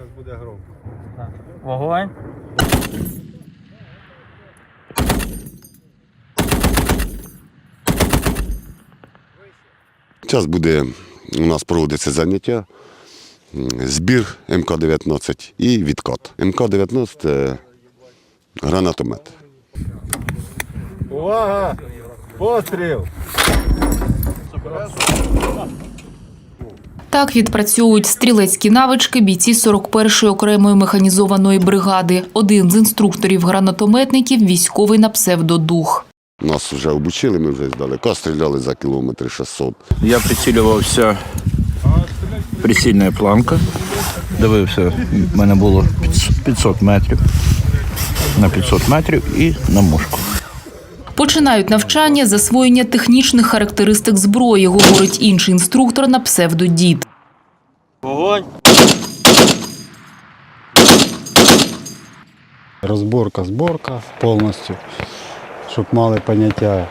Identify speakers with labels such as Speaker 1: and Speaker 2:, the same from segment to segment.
Speaker 1: Зараз буде громко.
Speaker 2: Вогонь.
Speaker 3: Зараз буде у нас проводиться заняття, збір МК-19 і відкат. МК-19 це гранатомет.
Speaker 1: Увага! Постріл!
Speaker 4: Так відпрацьовують стрілецькі навички бійці 41-ї окремої механізованої бригади. Один з інструкторів гранатометників військовий на псевдодух.
Speaker 3: Нас вже обучили, ми вже здалека стріляли за кілометри 600.
Speaker 5: Я прицілювався прицільна планка. Дивився, в мене було 500 метрів. На 500 метрів і на мушку.
Speaker 4: Починають навчання засвоєння технічних характеристик зброї, говорить інший інструктор на псевдодід.
Speaker 1: Розборка, зборка повністю, щоб мали поняття,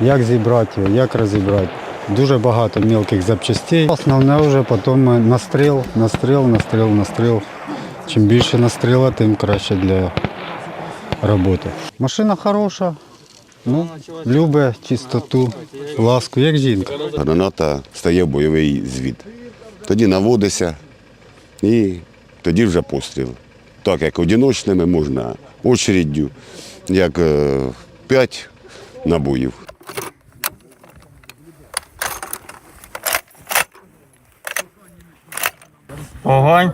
Speaker 1: як зібрати його, як розібрати. Дуже багато мілких запчастей. Основне вже потім настріл, настріл, настріл, настріл. Чим більше настріла, тим краще для роботи. Машина хороша, ну, любить чистоту, ласку, як жінка.
Speaker 3: Граната стає в бойовий звід. Тоді наводиться і тоді вже постріл. Так як одиночними можна очереддю, як е, п'ять набоїв.
Speaker 2: Вогонь.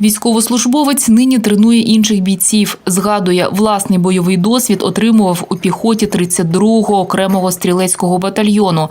Speaker 4: Військовослужбовець нині тренує інших бійців. Згадує, власний бойовий досвід отримував у піхоті 32-го окремого стрілецького батальйону.